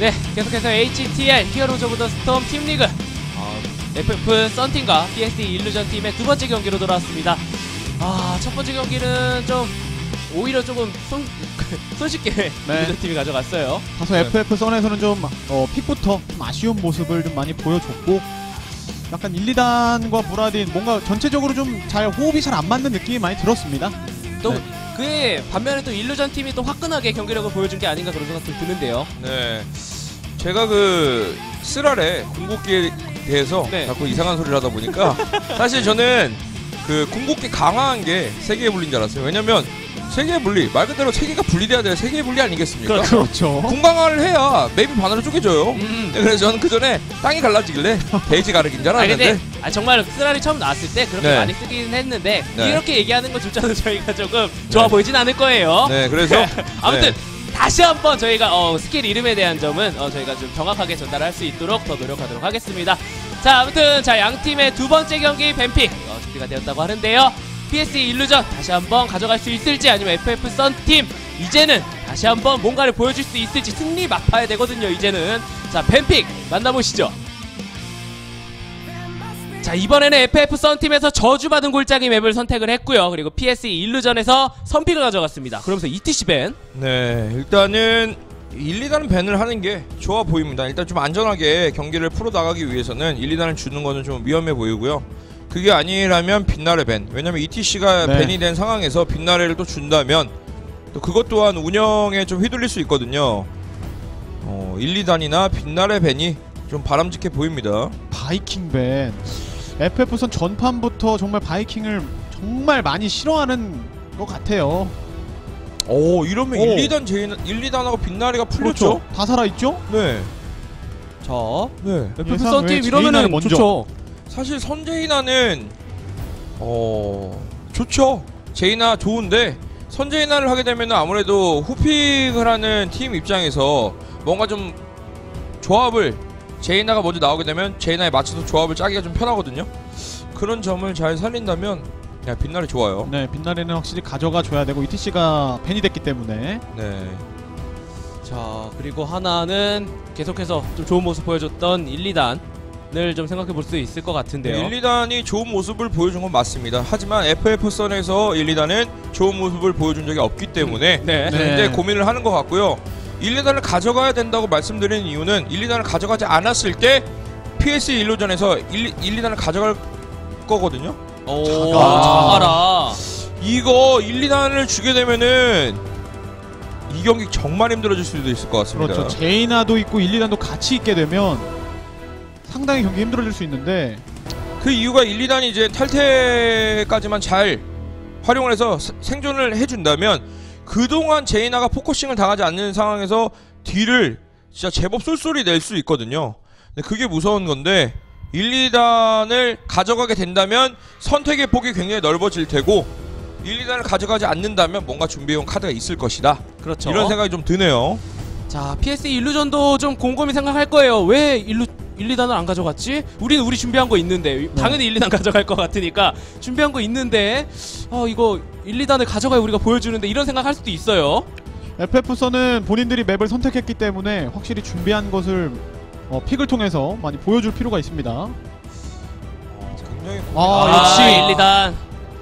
네, 계속해서 HTR 히어로즈 오브 더 스톰 팀 리그 어, FF 썬팀과 PSD 일루전 팀의 두 번째 경기로 돌아왔습니다. 아, 첫 번째 경기는 좀 오히려 조금 손, 손쉽게 네. 일루전 팀이 가져갔어요. 다소 FF 선에서는 좀 어, 픽부터 좀 아쉬운 모습을 좀 많이 보여줬고 약간 1, 2단과 무라딘 뭔가 전체적으로 좀 잘 호흡이 잘 안 맞는 느낌이 많이 들었습니다. 또 네. 그에 반면에 또 일루전 팀이 또 화끈하게 경기력을 보여준 게 아닌가 그런 생각도 드는데요. 네. 제가 그 쓰랄의 궁극기에 대해서 네. 자꾸 이상한 소리를 하다 보니까 사실 저는 그 궁극기 강화한 게 세계의 분리인 줄 알았어요. 왜냐면 세계의 분리 말 그대로 세계가 분리돼야 될 세계의 분리 아니겠습니까? 그렇죠. 궁 강화를 해야 맵이 반으로 쪼개져요. 음. 네, 그래서 저는 그 전에 땅이 갈라지길래 돼지 가르기인 줄아 알았는데 아, 정말 쓰라리 처음 나왔을 때 그렇게 네. 많이 쓰긴 했는데 네. 이렇게 얘기하는 것조차도 저희가 조금 좋아 네. 보이진 않을 거예요. 네 그래서 아무튼 네. 다시 한번 저희가 어, 스킬 이름에 대한 점은 어, 저희가 좀 정확하게 전달할 수 있도록 더 노력하도록 하겠습니다. 자 아무튼 자 양 팀의 두 번째 경기 뱀픽 어, 준비가 되었다고 하는데요. PS 일루전 다시 한번 가져갈 수 있을지 아니면 FF 썬팀 이제는 다시 한번 뭔가를 보여줄 수 있을지 승리 막파야 되거든요. 이제는 자 뱀픽 만나보시죠. 자 이번에는 FF 썬팀에서 저주받은 골짜기 맵을 선택을 했고요. 그리고 PS 일루전에서 선픽을 가져갔습니다. 그러면서 ETC 밴 네, 일단은 1, 2단 밴을 하는 게 좋아 보입니다. 일단 좀 안전하게 경기를 풀어 나가기 위해서는 1, 2단을 주는 거는 좀 위험해 보이고요. 그게 아니라면 빛나래 밴. 왜냐면 ETC가 네. 밴이 된 상황에서 빛나래를 또 준다면 또 그것 또한 운영에 좀 휘둘릴 수 있거든요. 어, 1, 2단이나 빛나래 밴이 좀 바람직해 보입니다. 바이킹 밴. FF선 전판부터 정말 바이킹을 정말 많이 싫어하는 것 같아요. 오, 이러면 오. 1, 2단 제인 1, 2단하고 빛나래가 풀렸죠? 그렇죠. 다 살아 있죠? 네. 자 네. FF 예상 이러면은 제이나를 먼저. 좋죠. 사실 선제이나는 어 좋죠. 제이나 좋은데 선제이나를 하게 되면 아무래도 후픽을 하는 팀 입장에서 뭔가 좀 조합을 제이나가 먼저 나오게 되면 제이나에 맞춰서 조합을 짜기가 좀 편하거든요. 그런 점을 잘 살린다면 그냥 빛날이 좋아요. 네, 빛나래는 확실히 가져가 줘야 되고 ETC가 밴이 됐기 때문에 네. 자 그리고 하나는 계속해서 좀 좋은 모습 보여줬던 1, 2단을 좀 생각해 볼 수 있을 것 같은데요. 1, 2단이 좋은 모습을 보여준 건 맞습니다. 하지만 FF 선에서 1, 2단은 좋은 모습을 보여준 적이 없기 때문에 네. 네. 현재 고민을 하는 것 같고요. 1, 2단을 가져가야 된다고 말씀드리는 이유는 1, 2단을 가져가지 않았을 때 PS 일로전에서 1, 1 2단을 가져갈 거거든요. 오, 자가. 자가라. 이거 1, 2단을 주게 되면은 이 경기 정말 힘들어질 수도 있을 것 같습니다. 그렇죠. 제이나도 있고 1, 2단도 같이 있게 되면 상당히 경기 힘들어질 수 있는데 그 이유가 1, 2단이 이제 탈퇴까지만 잘 활용을 해서 세- 생존을 해준다면 그동안 제이나가 포커싱을 당하지 않는 상황에서 딜을 진짜 제법 쏠쏠히 낼 수 있거든요. 근데 그게 무서운 건데 1, 2단을 가져가게 된다면 선택의 폭이 굉장히 넓어질 테고 1, 2단을 가져가지 않는다면 뭔가 준비해온 카드가 있을 것이다. 그렇죠. 이런 생각이 좀 드네요. 자 PS 일루전도 좀 곰곰이 생각할 거예요. 왜 일루 1, 2단을 안 가져갔지? 우리는 우리 준비한 거 있는데 당연히 1, 2단 가져갈 것 같으니까 준비한 거 있는데 어 이거 1, 2단을 가져가야 우리가 보여주는데 이런 생각할 수도 있어요. FF선은 본인들이 맵을 선택했기 때문에 확실히 준비한 것을 어, 픽을 통해서 많이 보여줄 필요가 있습니다. 굉장히 아, 역시. 1, 2단.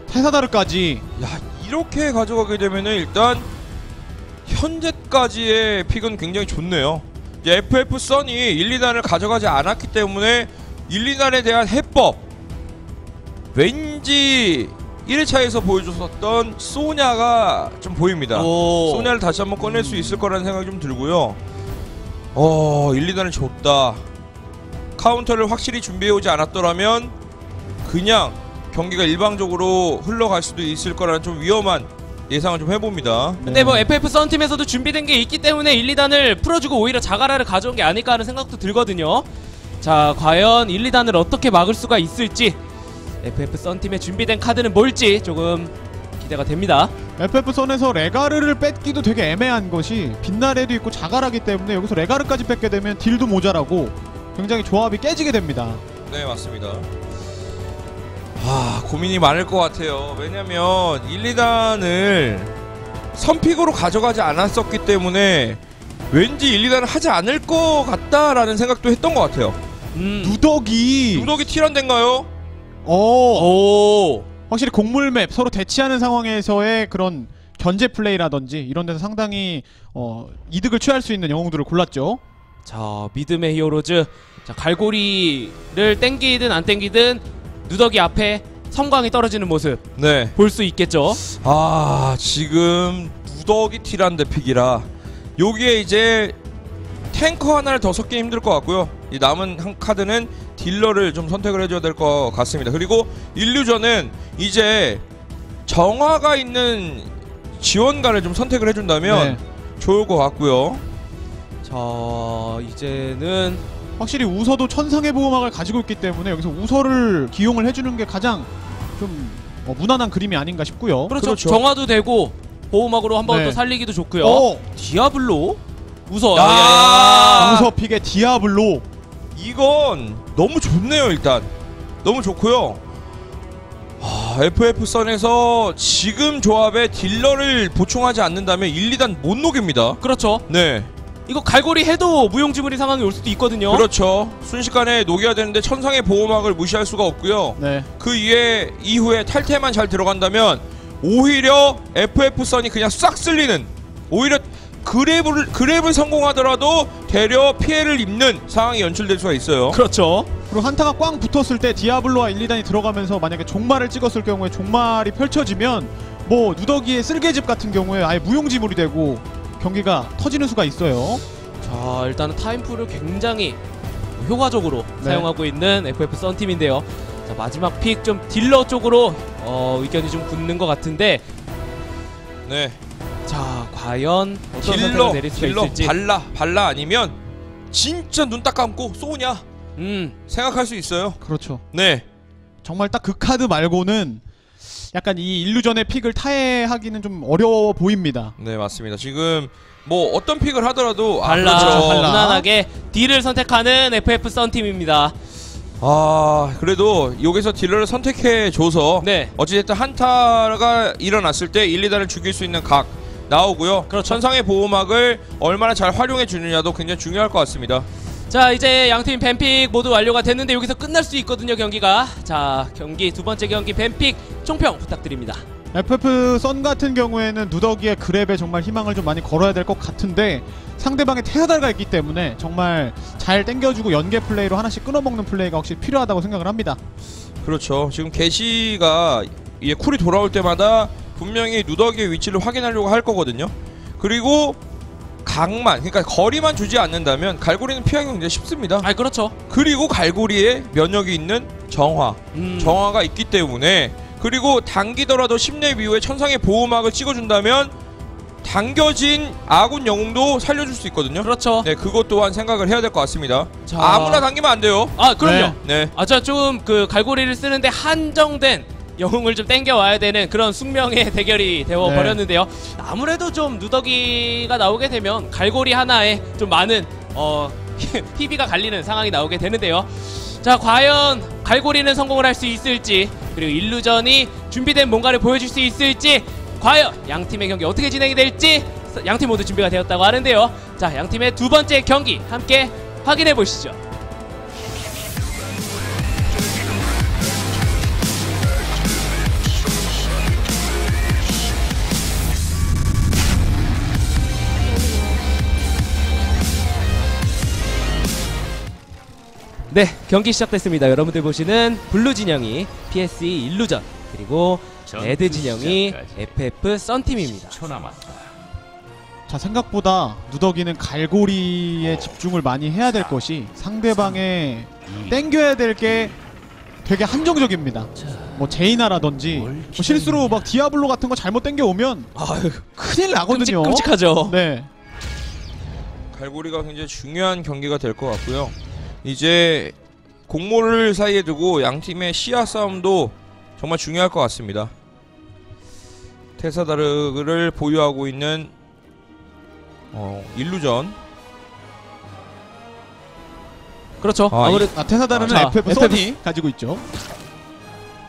테사다르까지 야 이렇게 가져가게 되면은 일단 현재까지의 픽은 굉장히 좋네요. FF 선이 1, 2단을 가져가지 않았기 때문에 1, 2단에 대한 해법 왠지 1회차에서 보여줬었던 소냐가 좀 보입니다. 오. 소냐를 다시 한번 꺼낼 수 있을 거라는 생각이 좀 들고요. 어, 1, 2단을 줬다. 카운터를 확실히 준비해오지 않았더라면 그냥 경기가 일방적으로 흘러갈 수도 있을 거라는 좀 위험한 예상을 좀 해봅니다. 근데 뭐 FF 썬팀에서도 준비된 게 있기 때문에 1, 2단을 풀어주고 오히려 자가라를 가져온 게 아닐까 하는 생각도 들거든요. 자, 과연 1, 2단을 어떻게 막을 수가 있을지 FF 썬팀의 준비된 카드는 뭘지 조금 기대가 됩니다. FF선에서 레가르를 뺏기도 되게 애매한 것이 빛나래도 있고 자갈하기 때문에 여기서 레가르까지 뺏게 되면 딜도 모자라고 굉장히 조합이 깨지게 됩니다. 네, 맞습니다. 아, 고민이 많을 것 같아요. 왜냐면 1, 2단을 선픽으로 가져가지 않았었기 때문에 왠지 1, 2단을 하지 않을 것 같다라는 생각도 했던 것 같아요. 음. 누더기. 누덕이 티란덴가요? 어. 오. 확실히 곡물 맵 서로 대치하는 상황에서의 그런 견제 플레이라든지 이런 데서 상당히 어, 이득을 취할 수 있는 영웅들을 골랐죠. 자 믿음의 히어로즈 자 갈고리를 땡기든 안 땡기든 누더기 앞에 성광이 떨어지는 모습 네. 볼 수 있겠죠. 아 지금 누덕이 티란데 픽이라 여기에 이제 탱커 하나를 더 섞기 힘들 것 같고요. 이 남은 한 카드는 딜러를 좀 선택을 해줘야 될 것 같습니다. 그리고 일루전은 이제 정화가 있는 지원가를 좀 선택을 해준다면 네. 좋을 것 같고요. 자 이제는 확실히 우서도 천상의 보호막을 가지고 있기 때문에 여기서 우서를 기용을 해주는 게 가장 좀 어, 무난한 그림이 아닌가 싶고요. 그렇죠. 그렇죠. 정화도 되고 보호막으로 한번 네. 또 살리기도 좋고요. 어, 디아블로 웃어. 아, 우서 픽의 디아블로. 이건 너무 좋네요 일단 너무 좋고요 아, FF 선에서 지금 조합에 딜러를 보충하지 않는다면 1, 2단 못 녹입니다 그렇죠. 네 이거 갈고리 해도 무용지물이 상황이 올 수도 있거든요. 그렇죠 순식간에 녹여야 되는데 천상의 보호막을 무시할 수가 없고요 네. 그 이에 이후에 탈퇴만 잘 들어간다면 오히려 FF 선이 그냥 싹 쓸리는 오히려 그랩을 그랩을 성공하더라도 되려 피해를 입는 상황이 연출될 수가 있어요 그렇죠. 그리고 한타가 꽝 붙었을 때 디아블로와 1, 2단이 들어가면서 만약에 종말을 찍었을 경우에 종말이 펼쳐지면 뭐 누더기의 쓸개집 같은 경우에 아예 무용지물이 되고 경기가 터지는 수가 있어요. 자 일단은 타임풀을 굉장히 효과적으로 네. 사용하고 있는 FF 썬팀인데요. 자 마지막 픽 좀 딜러 쪽으로 어, 의견이 좀 굳는 것 같은데 네 자 과연 어떤 선택을 딜러 내릴 수가 딜러 있을지. 발라 발라 아니면 진짜 눈 딱 감고 쏘냐 음 생각할 수 있어요. 그렇죠. 네. 정말 딱 그 카드 말고는 약간 이 일루전의 픽을 타해하기는 좀 어려워 보입니다. 네 맞습니다. 지금 뭐 어떤 픽을 하더라도 발라 아, 그렇죠. 발라. 무난하게 딜을 선택하는 FF 썬팀입니다. 아 그래도 여기서 딜러를 선택해 줘서 네. 어찌됐든 한타가 일어났을 때 1, 2단을 죽일 수 있는 각 나오고요. 그렇죠. 천상의 보호막을 얼마나 잘 활용해 주느냐도 굉장히 중요할 것 같습니다. 자 이제 양팀 뱀픽 모두 완료가 됐는데 여기서 끝날 수 있거든요 경기가. 자 경기 두 번째 경기 뱀픽 총평 부탁드립니다. FF 선 같은 경우에는 누더기의 그랩에 정말 희망을 좀 많이 걸어야 될 것 같은데 상대방에 테하달가 있기 때문에 정말 잘 땡겨주고 연계 플레이로 하나씩 끊어먹는 플레이가 확실히 필요하다고 생각을 합니다. 그렇죠. 지금 게시가 이 쿨이 돌아올 때마다 분명히 누더기의 위치를 확인하려고 할 거거든요. 그리고 각만 그러니까 거리만 주지 않는다면 갈고리는 피하기 굉장히 쉽습니다. 아 그렇죠. 그리고 갈고리에 면역이 있는 정화, 음. 정화가 있기 때문에 그리고 당기더라도 10렙 이후에 천상의 보호막을 찍어준다면 당겨진 아군 영웅도 살려줄 수 있거든요. 그렇죠. 네, 그것 또한 생각을 해야 될 것 같습니다. 자. 아무나 당기면 안 돼요. 아 그럼요. 네. 네, 아저 좀그 갈고리를 쓰는데 한정된 영웅을 좀 땡겨 와야 되는 그런 숙명의 대결이 되어 네. 버렸는데요. 아무래도 좀 누더기가 나오게 되면 갈고리 하나에 좀 많은 어 희비가 갈리는 상황이 나오게 되는데요. 자 과연 갈고리는 성공을 할 수 있을지 그리고 일루전이 준비된 뭔가를 보여줄 수 있을지 과연 양 팀의 경기 어떻게 진행이 될지 양팀 모두 준비가 되었다고 하는데요. 자 양 팀의 두 번째 경기 함께 확인해 보시죠. 네, 경기 시작됐습니다. 여러분들 보시는 블루 진영이 PSE 일루전 그리고 레드 진영이 FF 썬팀입니다. 자 생각보다 누더기는 갈고리에 집중을 많이 해야 될 것이 상대방의 땡겨야 될 게 되게 한정적입니다. 뭐 제이나라든지 뭐 실수로 막 디아블로 같은 거 잘못 땡겨 오면 아유, 큰일 끔찍, 나거든요. 끔찍하죠. 네. 갈고리가 굉장히 중요한 경기가 될 것 같고요. 이제 공모를 사이에 두고 양 팀의 시야 싸움도 정말 중요할 것 같습니다. 테사다르를 보유하고 있는 어, 일루전 그렇죠. 아, 아무래도 아, 테사다르는 자, FF 선이 가지고 있죠.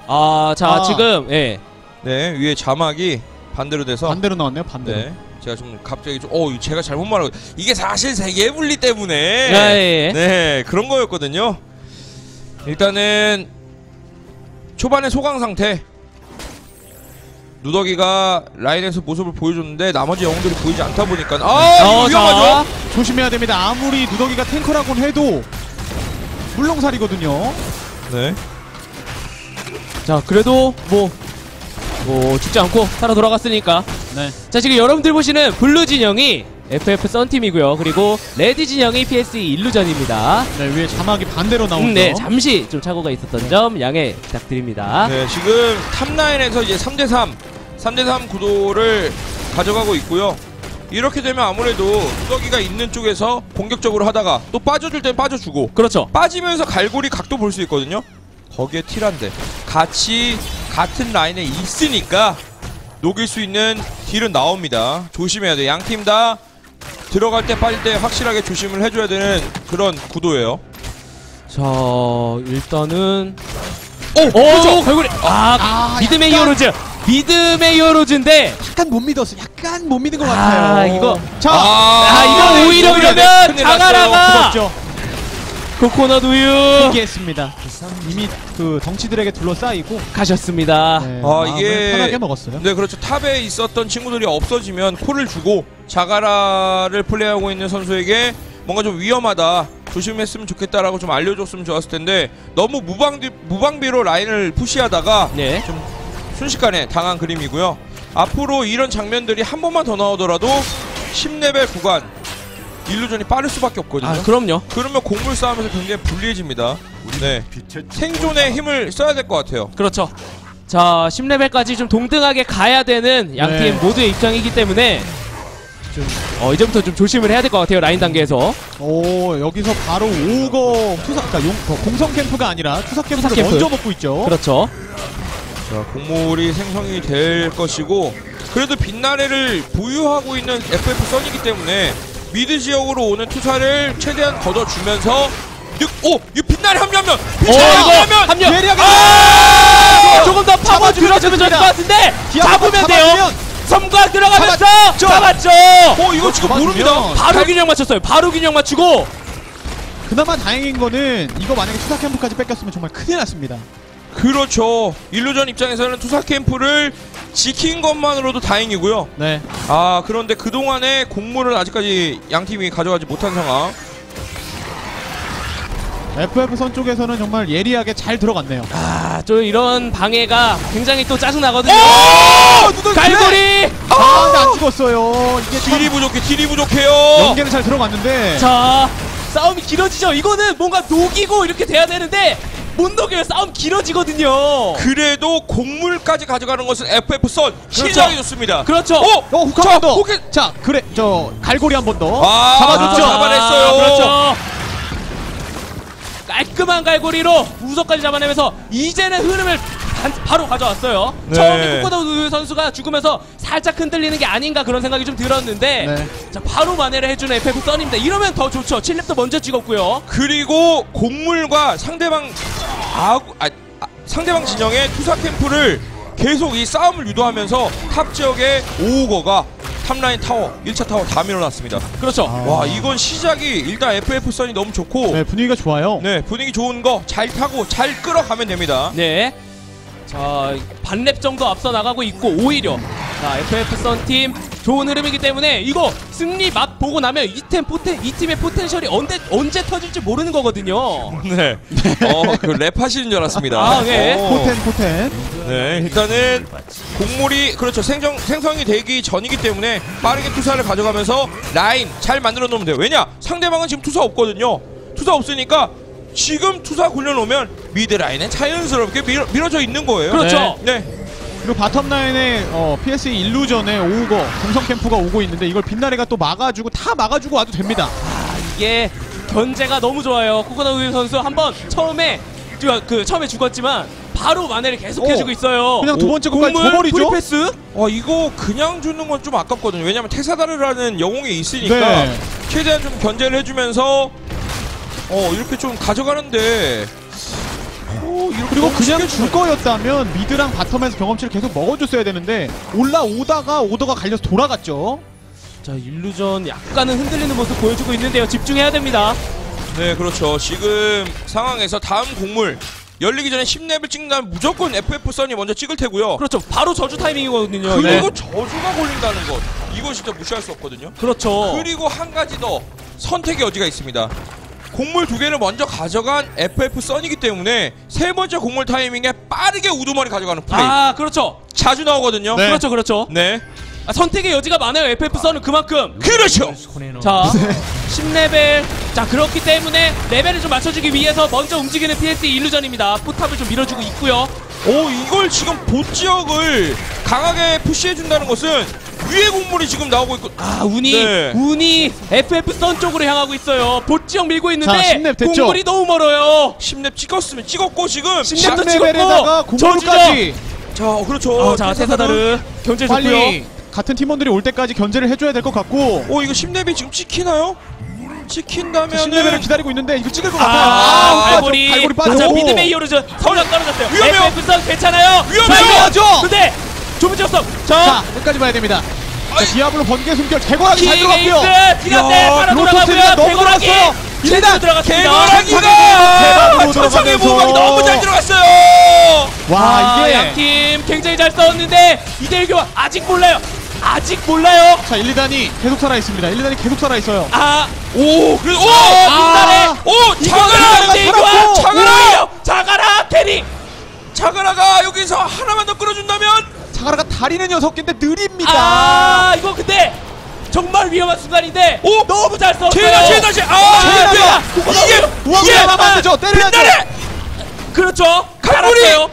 아, 자 아. 지금 예. 네 위에 자막이 반대로 돼서 반대로 나왔네요. 반대로. 네 제가 좀 갑자기 좀 어 제가 잘못 말하고 이게 사실 세계 분리 때문에 아, 예. 네 그런 거였거든요. 일단은 초반의 소강 상태 누더기가 라인에서 모습을 보여줬는데 나머지 영웅들이 보이지 않다 보니까 아 이거 어, 위험하죠. 자, 조심해야 됩니다. 아무리 누더기가 탱커라고는 해도 물렁살이거든요. 네. 자, 그래도 뭐, 뭐, 죽지 않고 살아 돌아갔으니까. 네. 자, 지금 여러분들 보시는 블루 진영이 FF 썬팀이고요. 그리고 레드 진영이 PSE 일루전입니다. 네, 위에 자막이 반대로 나오죠. 음, 네, 잠시 좀 착오가 있었던 점 양해 부탁드립니다. 네, 지금 탑라인에서 이제 3대3, 3대3 구도를 가져가고 있고요. 이렇게 되면 아무래도 누더기가 있는 쪽에서 공격적으로 하다가 또 빠져줄 땐 빠져주고 그렇죠. 빠지면서 갈고리 각도 볼 수 있거든요. 거기에 티란데 같이 같은 라인에 있으니까 녹일 수 있는 딜은 나옵니다. 조심해야 돼. 양 팀 다 들어갈 때 빠질 때 확실하게 조심을 해줘야 되는 그런 구도예요. 자, 일단은 오, 오. 걸고리. 아, 아, 미드메이 약간- 히어로즈. 미드메이 히어로즈인데 약간 못 믿었어. 약간 못 믿은 것 아, 같아요. 이거- 자, 아, 이거 오히려 그러면. 죽었죠. 코코넛 우유 포기했습니다. 이미 그 덩치들에게 둘러싸이고 가셨습니다. 네, 아, 마음을 이게- 편하게 먹었어요. 네 그렇죠 탑에 있었던 친구들이 없어지면 콜을 주고 자가라를 플레이하고 있는 선수에게 뭔가 좀 위험하다 조심했으면 좋겠다라고 좀 알려줬으면 좋았을 텐데 너무 무방비, 무방비로 라인을 푸시하다가 네. 좀 순식간에 당한 그림이고요 앞으로 이런 장면들이 한 번만 더 나오더라도 10레벨 구간 일루전이 빠를 수밖에 없거든요 아, 그럼요. 그러면 곡물 싸움에서 굉장히 불리해집니다 네 생존에 힘을 써야 될 것 같아요 그렇죠. 자, 10레벨까지 좀 동등하게 가야 되는 양팀 네. 모두의 입장이기 때문에 좀 어, 이제부터 좀 조심을 해야 될 것 같아요. 라인 단계에서. 오, 여기서 바로 오거 투사, 그러니까 용, 어, 공성 캠프가 아니라 투사 캠프를 투사 캠프. 먼저 먹고 있죠. 그렇죠. 자, 곡물이 생성이 될 것이고 그래도 빛나래를 보유하고 있는 FF 선이기 때문에 미드 지역으로 오는 투사를 최대한 걷어주면서 늑, 오! 이 빛나래 합류하면! 빛나래 어, 합류하면! 합류! 예리하게 아! 조금 더 파고 들어주면 좋을 것 됩니다. 같은데 잡으면 돼요. 섬광 들어가면서 잡았죠. 잡았죠. 어, 이거 지금 모릅니다. 바로 균형 맞췄어요. 바로 균형 맞추고 그나마 다행인 거는 이거 만약에 투사 캠프까지 뺏겼으면 정말 큰일 났습니다. 그렇죠. 일루전 입장에서는 투사 캠프를 지킨 것만으로도 다행이고요. 네. 아, 그런데 그 동안의 곡물은 아직까지 양 팀이 가져가지 못한 상황. FF 선 쪽에서는 정말 예리하게 잘 들어갔네요. 아, 또 이런 방해가 굉장히 또 짜증 나거든요. 오! 누더 갈고리. 아, 근데 안 죽었어요. 이게 참 딜이 부족해, 딜이 부족해요. 연계는 잘 들어갔는데 자, 싸움이 길어지죠. 이거는 뭔가 녹이고 이렇게 돼야 되는데 못 녹여요. 싸움 길어지거든요. 그래도 곡물까지 가져가는 것은 FF 선 신장이 좋습니다. 그렇죠. 오! 어, 훅 자, 한번 더. 오케이. 자, 그래. 저 갈고리 한 번 더. 아, 잡아줬죠. 잡아냈어요. 그렇죠. 깔끔한 갈고리로 우석까지 잡아내면서 이제는 흐름을 반- 바로 가져왔어요. 네. 처음에 우유 선수가 죽으면서 살짝 흔들리는 게 아닌가 그런 생각이 좀 들었는데 네. 자 바로 만회를 해주는 FF 선입니다. 이러면 더 좋죠. 7렙도 먼저 찍었고요. 그리고 곡물과 상대방 아구 아, 아, 상대방 진영의 투사 캠프를 계속 이 싸움을 유도하면서 탑 지역의 오우거가 탑라인 타워 1차 타워 다 밀어놨습니다. 그렇죠. 아. 와 이건 시작이 일단 FF 선이 너무 좋고 네, 분위기가 좋아요. 네 분위기 좋은 거 잘 타고 잘 끌어가면 됩니다. 네. 자, 반랩 정도 앞서 나가고 있고 오히려 자, FF 썬팀 좋은 흐름이기 때문에 이거 승리 맛 보고 나면 이 템 포텐 이 팀의 포텐셜이 언제 언제 터질지 모르는 거거든요. 네. 어 그 랩하시는 줄 알았습니다. 아, 네. 어. 포텐 포텐. 네, 일단은 곡물이 그렇죠 생성 생성이 되기 전이기 때문에 빠르게 투사를 가져가면서 라인 잘 만들어 놓으면 돼요. 왜냐 상대방은 지금 투사 없거든요. 투사 없으니까 지금 투사 굴려놓으면 미드 라인에 자연스럽게 밀어, 밀어져 있는 거예요. 그렇죠. 네, 그리고 바텀 라인에 어, PSE 일루전에 오거 공성 캠프가 오고 있는데 이걸 빛나래가 또 막아주고 다 막아주고 와도 됩니다. 이게 견제가 너무 좋아요. 코코넛 우유 선수 한번 처음에 그, 그 처음에 죽었지만 바로 만회를 계속 오, 해주고 있어요. 그냥 두 번째 곡물, 줘버리죠? 풀패스. 어 이거 그냥 주는 건 좀 아깝거든요. 왜냐면 테사다르라는 영웅이 있으니까 네. 최대한 좀 견제를 해주면서 어 이렇게 좀 가져가는데. 어, 이렇게 그리고 그냥 쉽게 줄 거였다면 미드랑 바텀에서 경험치를 계속 먹어줬어야 되는데 올라오다가 오더가 갈려서 돌아갔죠. 자 일루전 약간은 흔들리는 모습 보여주고 있는데요. 집중해야 됩니다. 네, 그렇죠. 지금 상황에서 다음 곡물 열리기 전에 10렙을 찍는다면 무조건 FF 선이 먼저 찍을 테고요. 그렇죠. 바로 저주 타이밍이거든요. 그리고 네. 저주가 걸린다는 것. 이거 진짜 무시할 수 없거든요. 그렇죠. 그리고 한 가지 더 선택의 여지가 있습니다. 곡물 두 개를 먼저 가져간 FF 선이기 때문에 세 번째 곡물 타이밍에 빠르게 우두머리 가져가는 플레이 아 그렇죠. 자주 나오거든요. 네. 그렇죠. 그렇죠. 네. 아, 선택의 여지가 많아요. FF 선은 그만큼. 그렇죠. 자, 10레벨. 자, 그렇기 때문에 레벨을 좀 맞춰주기 위해서 먼저 움직이는 PS 일루전입니다. 포탑을 좀 밀어주고 있고요. 오 이걸 지금 보 지역을 강하게 푸시해 준다는 것은 위에 곡물이 지금 나오고 있고 아, 운이, 네. 운이 FF 선 쪽으로 향하고 있어요. 보지역 밀고 자, 있는데 10렙 됐죠? 공물이 너무 멀어요. 10렙 찍었으면 찍었고 지금 10렙 도 10레벨에다가 찍었고 공물까지 자 그렇죠. 어, 자, 테사다르 견제 좋고요. 빨리 같은 팀원들이 올 때까지 견제를 해줘야 될 것 같고 오 이거 10렙이 지금 찍히나요? 찍힌다면 10레벨을 기다리고 있는데 이거 찍을 것 아, 같아요. 아, 아, 갈고리. 갈고리 자, 빠지고 미드메 이어르죠. 성장 떨어졌어요. 위험해요. FF 선 괜찮아요. 위험해요. 위험하죠. 근데 좁은 지역성. 자 끝까지 봐야 됩니다. 자, 디아블로 번개 숨결 개골하기 잘 들어갔고요. 로토스가 돌아가고요. 너무. 제대로 일단 들어갔습니다. 대박으로 들어가면서. 모험이 너무 잘 들어갔어요. 와 아, 이게 양팀 굉장히 잘 싸웠는데 이대일 교환 아직 몰라요. 아직 몰라요. 자 1, 2단이 계속 살아 있습니다. 1, 2단이 계속 살아 있어요. 아, 오오 아, 오 이거는 자가라 이대일 살았고. 교환 자가라 자가라 캐리. 자가라가 여기서 하나만 더 끌어준다면 자가라가 다리는 여섯 개인데 느립니다. 아, 이거 근데 정말 위험한 순간인데 오! 너무 잘 싸웠어요. 제나 제나 제 아, 제나가 이게 이게 되죠. 때려야죠. 빛나래 그렇죠. 갈았어요.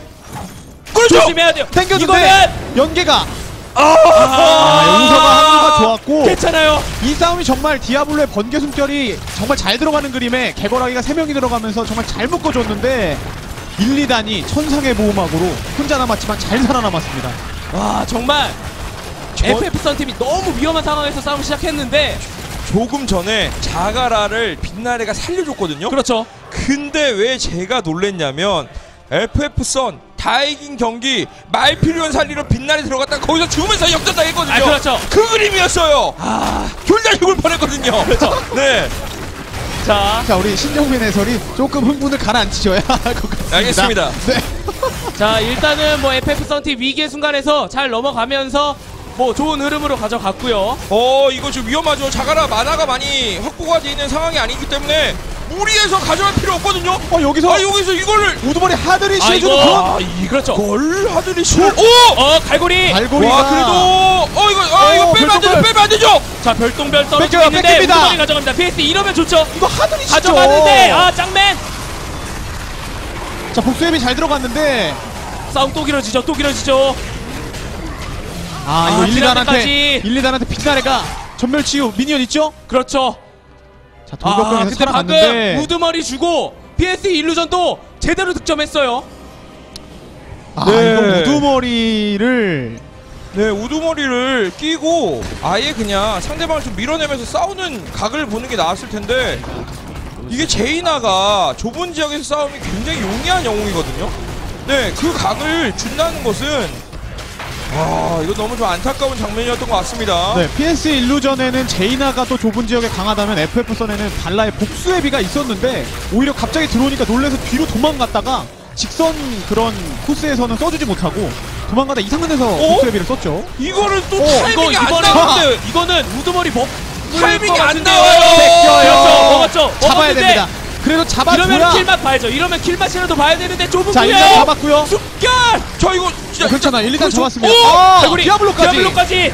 그렇죠. 조심해야 돼요. 이거는 연계가 아, 아, 용서가 합류가 좋았고 괜찮아요. 이 싸움이 정말 디아블로의 번개 숨결이 정말 잘 들어가는 그림에 개거라기가 3명이 들어가면서 정말 잘 묶어줬는데 1, 2단이 천상의 보호막으로 혼자 남았지만 잘 살아남았습니다. 와 정말 FF 선 팀이 너무 위험한 상황에서 싸움 시작했는데 조금 전에 자가라를 빛나래가 살려줬거든요. 그렇죠. 근데 왜 제가 놀랬냐면 FF 선 다 이긴 경기 말필요한 살리로 빛나래 들어갔다 거기서 죽으면서 역전당했거든요. 아 그렇죠. 그 그림이었어요. 아 둘다 죽을 뻔했거든요. 그렇죠. 네, 자, 자 우리 신정민 해설이 조금 흥분을 가라앉히셔야 할 것 같습니다. 알겠습니다. 네. 자 일단은 뭐 FF 선팀 위기의 순간에서 잘 넘어가면서 뭐 좋은 흐름으로 가져갔고요. 어 이거 좀 위험하죠. 자가라 만화가 많이 확보가 돼 있는 상황이 아니기 때문에 무리해서 가져갈 필요 없거든요. 어 여기서 아 여기서 이거를 우두머리 하드리 아 시해주는 이거 그런 아, 이 그렇죠. 걸 하더니 슛. 오! 어 갈고리. 갈고리가 와 그래도 어 이거 아 이거 어, 빼면 안 되죠. 빼면 안 되죠. 자 별똥별 떨어지고 뺏겨요, 있는데 뺏깁니다. 우두머리 가져갑니다. PS 이러면 좋죠. 이거 하드리 시죠. 가져가는데 아 짱맨 자 복수앱이 잘 들어갔는데 싸움 또 길어지죠. 또 길어지죠. 아 아, 이거 1, 2단한테 지난번까지. 1, 2단한테 빛나래가 전멸 치유 미니언 있죠? 그렇죠. 자 아 돌격경에서 근데 방금 살아갔는데 우두머리 주고 PS 일루전도 제대로 득점했어요. 아 네. 이거 우두머리를 네 우두머리를 끼고 아예 그냥 상대방을 좀 밀어내면서 싸우는 각을 보는 게 나았을 텐데 이게 제이나가 좁은 지역에서 싸움이 굉장히 용이한 영웅이거든요. 네, 그 각을 준다는 것은 와 이거 너무 좀 안타까운 장면이었던 것 같습니다. 네, PS 일루전에는 제이나가 또 좁은 지역에 강하다면 FF 선에는 발라의 복수애비가 있었는데 오히려 갑자기 들어오니까 놀래서 뒤로 도망갔다가 직선 그런 코스에서는 써주지 못하고 도망가다 이상한 데서 어? 복수애비를 썼죠. 이거는 또 오, 이거 타이밍이 안 이번에 나오는데 이거는 우두머리 법 타이밍이 안. 나와요. 그렇죠. 먹었죠. 잡아야 먹었는데 됩니다. 그래도 잡아줘야 이러면 킬맛 봐야죠. 이러면 킬맛이라도 봐야 되는데 좁은 자. 1단 잡았고요. 습결. 저 이거 진짜 괜찮아 1, 2단 그렇죠. 잡았습니다. 오! 아. 디아블로까지. 디아블로까지.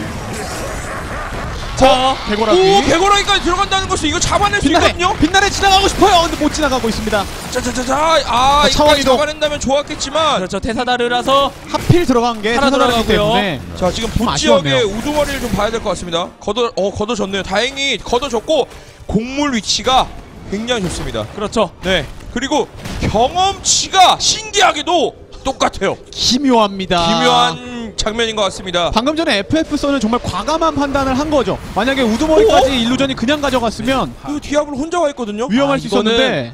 자, 개고라기. 오 개고라기까지 들어간다는 것은 이거 잡아낼 수 빛나래 있거든요. 빛나래 지나가고 싶어요. 근데 못 지나가고 있습니다. 자자자자 아 자, 차원 이거 이동. 잡아낸다면 좋았겠지만 그렇죠. 테사다르라서 하필 들어간 게 하나 들어가고요. 때문에 자 지금 아쉬웠네요. 우두머리를 좀 봐야 될 것 같습니다. 걷어 어 걷어졌네요. 다행히 걷어졌고 곡물 위치가 굉장히 좋습니다. 그렇죠. 네 그리고 경험치가 신기하게도 똑같아요. 기묘합니다. 기묘한 장면인 것 같습니다. 방금 전에 FF 선은 정말 과감한 판단을 한 거죠. 만약에 우두머리까지 일루전이 그냥 가져갔으면 그 디아블로 혼자 와 있거든요. 위험할 아, 수 이거는 있었는데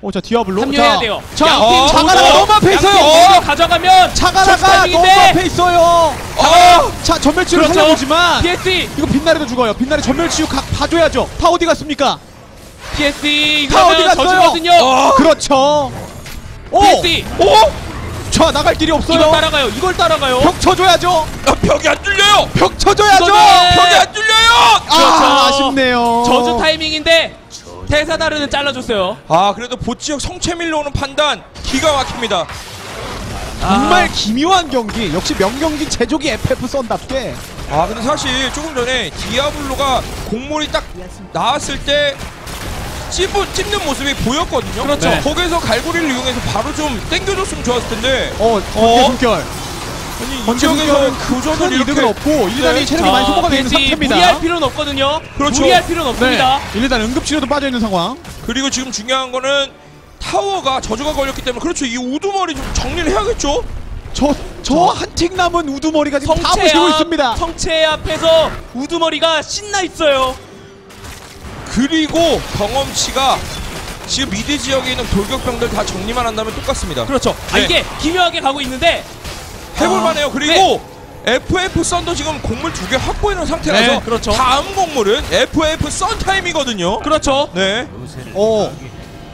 어, 자 디아블로. 합류해야 자, 돼요. 자, 어, 자가라가 모두 너무 앞에 있어요. 모두 가져가면 자가라가 너무. 앞에 있어요. 아, 자, 전멸치를 그렇죠. 살려보지만 PSE 이거 빛나래도 죽어요. 빛나래 전멸치유 각 봐줘야죠. 다 어디 갔습니까? PSE 다 어디 갔어요? 어, 그렇죠. 오, PSE 오, 저 나갈 길이 없어요. 이걸 따라가요. 이걸 따라가요. 벽 쳐줘야죠. 아, 벽이 안 뚫려요. 벽 쳐줘야죠. 이거는- 벽이 안 뚫려요. 아, 그렇죠. 아쉽네요. 저주 타이밍인데 대사다르는 잘라줬어요. 아, 그래도 보지역 성채밀로 오는 판단 기가 막힙니다. 정말 기묘한 경기. 역시 명경기 제조기 FF 썬답게. 아 근데 사실 조금 전에 디아블로가 곡물이 딱 나왔을 때 찝은, 찝는 모습이 보였거든요. 그렇죠. 네. 거기서 갈고리를 이용해서 바로 좀 땡겨줬으면 좋았을 텐데. 어, 어? 번개 숨결. 아니 이 번개 지역에서 숨결은 교전을 이득은 없고 일단이 네. 체력이 많이 소모가 되는 상태입니다. 무리할 필요는 없거든요. 그렇죠. 무리할 필요는 없습니다. 네. 일단 응급치료도 빠져있는 상황. 그리고 지금 중요한 거는 타워가 저주가 걸렸기 때문에 그렇죠 이 우두머리 좀 정리를 해야겠죠. 저, 저 한 틱 남은 우두머리가 지금 다 부시고 있습니다. 성체 앞에서 우두머리가 신나 있어요. 그리고 경험치가 지금 미드 지역에 있는 돌격병들 다 정리만 한다면 똑같습니다. 그렇죠. 아, 네. 이게 기묘하게 가고 있는데 해볼만해요. 네. 그리고 FF 썬도 지금 곡물 두 개 확보해놓은 상태라서 네, 그렇죠. 다음 곡물은 FF 썬 타임이거든요. 그렇죠. 네. 어,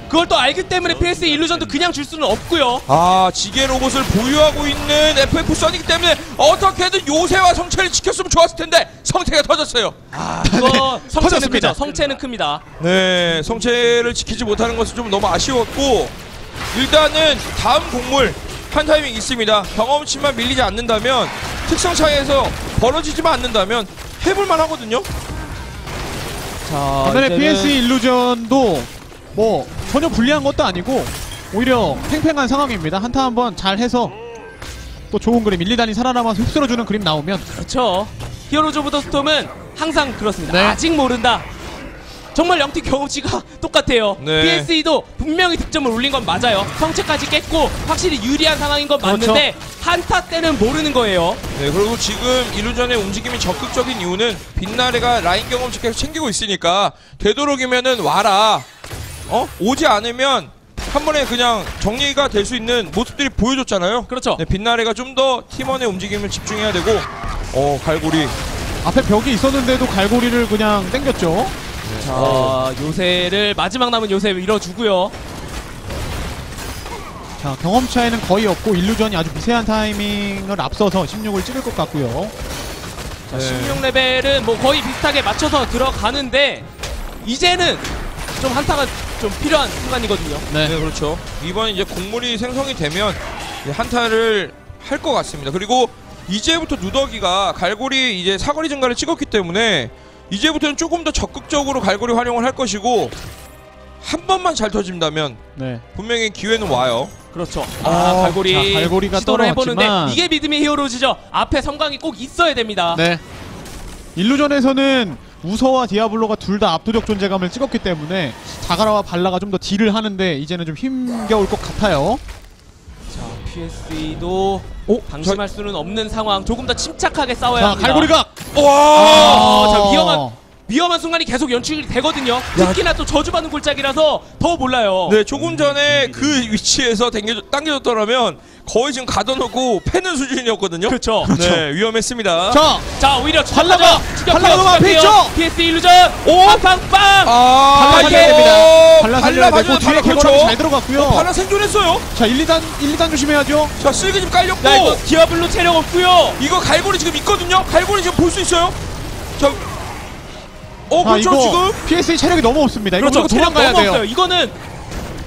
그걸 또 알기 때문에 PS 일루전도 그냥 줄 수는 없고요. 아 지게 로봇을 보유하고 있는 FF 썬이기 때문에 어떻게든 요새와 성체를 지켰으면 좋았을 텐데 성체가 터졌어요. 아, 이거 성체는 터졌습니다. 크죠. 성체는 큽니다. 네, 성체를 지키지 못하는 것은 좀 너무 아쉬웠고 일단은 다음 곡물 한 타이밍 있습니다. 경험치만 밀리지 않는다면 특성 차이에서 벌어지지만 않는다면 해볼만 하거든요. 자, 반면에 이제는 PS 일루전도 뭐 전혀 불리한 것도 아니고 오히려 팽팽한 상황입니다. 한타 한번 잘 해서 또 좋은 그림 1, 2단이 살아남아서 휩쓸어주는 그림 나오면 그렇죠. 히어로즈 오브 더 스톰은 항상 그렇습니다. 네. 아직 모른다. 정말 영티 경험치가 똑같아요. 네. PSE도 분명히 득점을 올린 건 맞아요. 성체까지 깼고 확실히 유리한 상황인 건 그렇죠. 맞는데 한타 때는 모르는 거예요. 네, 그리고 지금 이루전의 움직임이 적극적인 이유는 빛나래가 라인 경험치 계속 챙기고 있으니까 되도록이면은 와라. 어? 오지 않으면 한 번에 그냥 정리가 될 수 있는 모습들이 보여줬잖아요. 그렇죠. 네, 빛나래가 좀 더 팀원의 움직임을 집중해야 되고 어, 갈고리. 앞에 벽이 있었는데도 갈고리를 그냥 땡겼죠. 자, 요새를 마지막 남은 요새 밀어주고요. 자 경험 차이는 거의 없고 일루전이 아주 미세한 타이밍을 앞서서 16을 찍을 것 같고요. 자, 네. 16레벨은 뭐 거의 비슷하게 맞춰서 들어가는데 이제는 좀 한타가 좀 필요한 순간이거든요. 네, 그렇죠. 이번 이제 곡물이 생성이 되면 이제 한타를 할 것 같습니다. 그리고 이제부터 누더기가 갈고리 이제 사거리 증가를 찍었기 때문에 이제부터는 조금 더 적극적으로 갈고리 활용을 할 것이고 한 번만 잘 터진다면 네. 분명히 기회는 와요. 그렇죠. 아, 어, 갈고리, 자, 갈고리가 시도를 해보는데 떨어졌지만- 이게 믿음의 히어로즈죠. 앞에 성광이 꼭 있어야 됩니다. 네. 일루전에서는 우서와 디아블로가 둘 다 압도적 존재감을 찍었기 때문에 자가라와 발라가 좀 더 딜을 하는데 이제는 좀 힘겨울 것 같아요. 자, PSE도 방심할 수는 없는 상황. 조금 더 침착하게 싸워야 자, 합니다. 갈고리가 와! 아, 자, 위험한 위험한 순간이 계속 연출이 되거든요. 특히나 또 저주받는 골짜기라서 더 몰라요. 네, 조금 전에 그 위치에서 당겨, 당겨졌더라면 거의 지금 가둬놓고 패는 수준이었거든요. 그렇죠. 네, 위험했습니다. 자, 자, 오히려 발라가 너무 앞에. 있죠? PS 일루전. 오! 빵빵빵. 아, 발라 살려야 됩니다. 발라 살려야 발라 되고 뒤에 발라 개거랑 그렇죠. 잘 들어갔고요. 발라 생존했어요. 자, 1, 2단 1, 2단 조심해야죠. 자, 쓸개 좀 깔렸고 자, 이거 디아블로 체력 없고요. 이거 갈고리 지금 있거든요. 갈고리 지금 볼 수 있어요. 자, 어 자, 그렇죠 지금. PSA 체력이 너무 없습니다. 이거 그렇죠. 체력 너무 돼요. 없어요. 이거는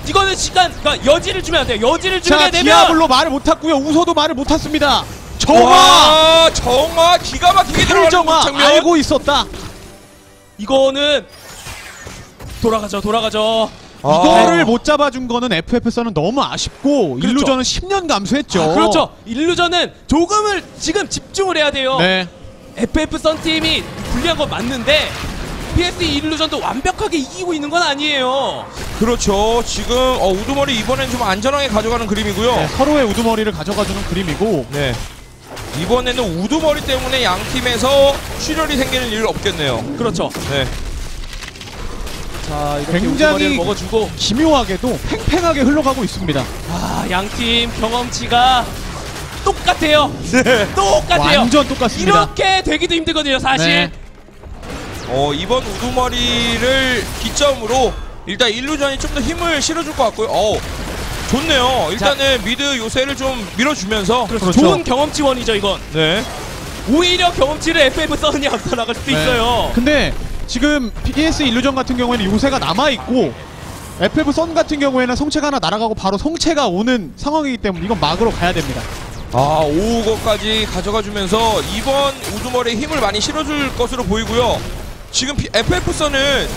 이거는 시간 그러니까 여지를 주면 안 돼요. 여지를 주게 자, 되면 디아블로 말을 못 탔고요. 우서도 말을 못 탔습니다. 정화! 와, 정화 기가 막히게 들어가는 정화 장면. 알고 있었다. 이거는 돌아가죠. 돌아가죠. 아. 이거를 못 잡아준 거는 FF에서는 너무 아쉽고 그렇죠. 일루전은 10년 감수했죠. 아, 그렇죠. 일루전은 조금을 지금 집중을 해야 돼요. 네. FF 썬팀이 불리한 건 맞는데 PS 일루전도 완벽하게 이기고 있는 건 아니에요. 그렇죠. 지금 어, 우두머리 이번엔 좀 안전하게 가져가는 그림이고요. 네, 서로의 우두머리를 가져가주는 그림이고 네. 이번에는 우두머리 때문에 양 팀에서 출혈이 생기는 일 없겠네요. 그렇죠. 네. 자 이렇게 굉장히- 우두머리를 먹어주고 기묘하게도 팽팽하게 흘러가고 있습니다. 아 양팀 경험치가 똑같아요. 똑같아요. 완전 똑같습니다. 이렇게 되기도 힘들거든요 사실. 네. 어, 이번 우두머리를 기점으로 일단 일루전이 좀 더 힘을 실어줄 것 같고요. 어, 좋네요. 일단은 미드 요새를 좀 밀어주면서 그렇죠. 좋은 경험치원이죠 이건. 네. 오히려 경험치를 FF 써니 앞서 나갈 수도 네. 있어요. 근데 지금 PS 일루전 같은 경우에는 요새가 남아 있고 FF 선 같은 경우에는 성체가 하나 날아가고 바로 성체가 오는 상황이기 때문에 이건 막으로 가야 됩니다. 아, 오우거까지 가져가 주면서 이번 우두머리에 힘을 많이 실어줄 것으로 보이고요. 지금 피- FF선은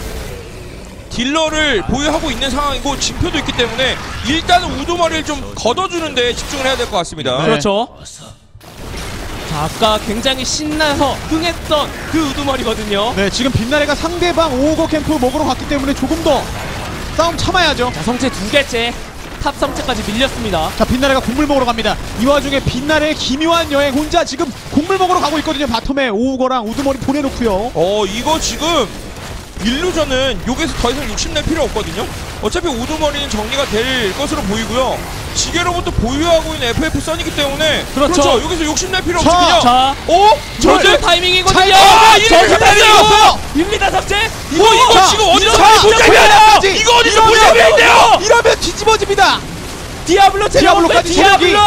딜러를 보유하고 있는 상황이고 진표도 있기 때문에 일단은 우두머리를 좀 걷어주는데 집중을 해야 될 것 같습니다. 네. 그렇죠. 자 아까 굉장히 신나서 흥했던 그 우두머리거든요. 네, 지금 빛나래가 상대방 5호거 캠프 먹으러 갔기 때문에 조금 더 싸움 참아야죠. 자 성체 두 개째 탑 성체까지 밀렸습니다. 자, 빛나래가 국물 먹으러 갑니다. 이 와중에 빛나래의 기묘한 여행 혼자 지금 국물 먹으러 가고 있거든요. 바텀에 5호거랑 우두머리 보내놓고요. 어 이거 지금 일루전은 여기서 더 이상 욕심낼 필요 없거든요 어차피 우두머리는 정리가 될 것으로 보이고요 지게로부터 보유하고 있는 FF 선이기 때문에 그렇죠. 여기서 욕심낼 필요 없이 자, 그냥 자 어? 저제 타이밍이거든요. 아, 됐어요! 타이밍이었어요. 입니다 석재. 이거 이거 자, 지금 어디서 자, 이거 어디서 본 이러면- 뒤집어집니다. 디아블로 디아블로까지 디아블로.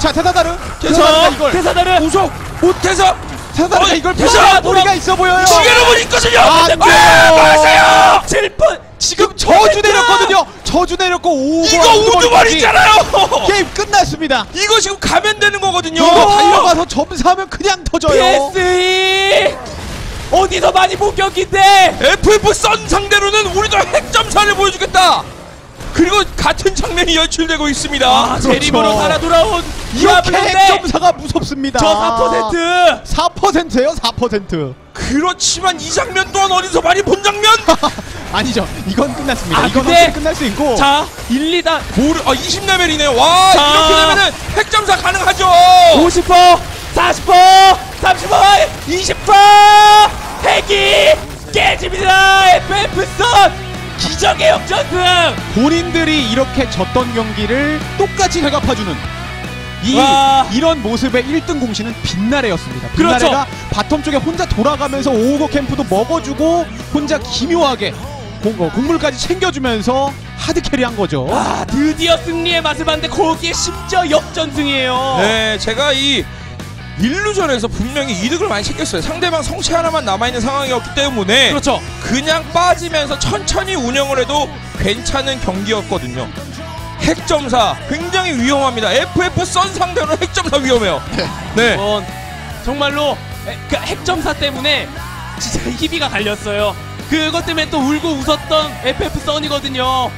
자, 테사다르. 자 이걸. 대사다를 우석 못해서 테사다르가 어, 이걸! 자, 머리가 있어 보여요. 지게로만 있거든요 안 돼요. 막으세요 7분 지금 저주 내렸거든요. 저주 내렸고 5호거 이거 우두머리잖아요 게임 끝났습니다. 이거 지금 가면 되는 거거든요 이거 달려가서 점수하면 그냥 터져요. PS 어디서 많이 본 경기인데 FF 선 상대로는 우리도 핵점사를 보여주겠다. 그리고 같은 장면이 연출되고 있습니다. 아 그렇죠. 제림으로 살아 돌아온 이렇게 핵점사가 무섭습니다. 저 4% 4%예요, 4%. 그렇지만 이 장면 또한 어디서 많이 본 장면? 아니죠. 이건 끝났습니다. 아, 이건 근데- 끝날 수 있고. 자 1, 2단 모르, 아 20레벨이네요. 와 자. 이렇게 되면은 핵점사 가능하죠. 50% 40% 30% 20% 핵이 깨집니다 FF선 기적의 역전승 본인들이 이렇게 졌던 경기를 똑같이 되갚아주는 이 와. 이런 모습의 1등 공신은 빛나래였습니다. 그렇죠. 빛나래가 바텀 쪽에 혼자 돌아가면서 오고 캠프도 먹어주고 혼자 기묘하게 공, 어, 국물까지 챙겨주면서 하드 캐리한 거죠. 아 드디어 승리의 맛을 봤는데 거기에 심지어 역전승이에요 네, 제가 이 일루전에서 분명히 이득을 많이 챙겼어요. 상대방 성체 하나만 남아있는 상황이었기 때문에 그렇죠 그냥 빠지면서 천천히 운영을 해도 괜찮은 경기였거든요. 핵점사 굉장히 위험합니다. FF 선 상대로 핵점사 위험해요. 네. 이건 정말로 에, 그 핵점사 때문에 진짜 희비가 갈렸어요. 그것 때문에 또 울고 웃었던 FF 선이거든요.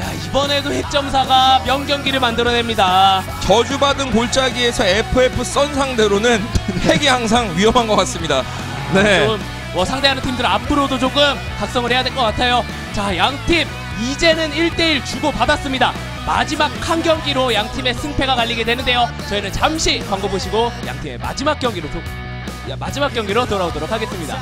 야, 이번에도 핵점사가 명경기를 만들어냅니다. 저주받은 골짜기에서 FF 선 상대로는 핵이 항상 위험한 것 같습니다. 네. 좀 뭐 상대하는 팀들 앞으로도 조금 각성을 해야 될 것 같아요. 자, 양팀 이제는 1대1 주고 받았습니다. 마지막 한 경기로 양 팀의 승패가 갈리게 되는데요. 저희는 잠시 광고 보시고 양 팀의 마지막 경기로 도, 야, 마지막 경기로 돌아오도록 하겠습니다.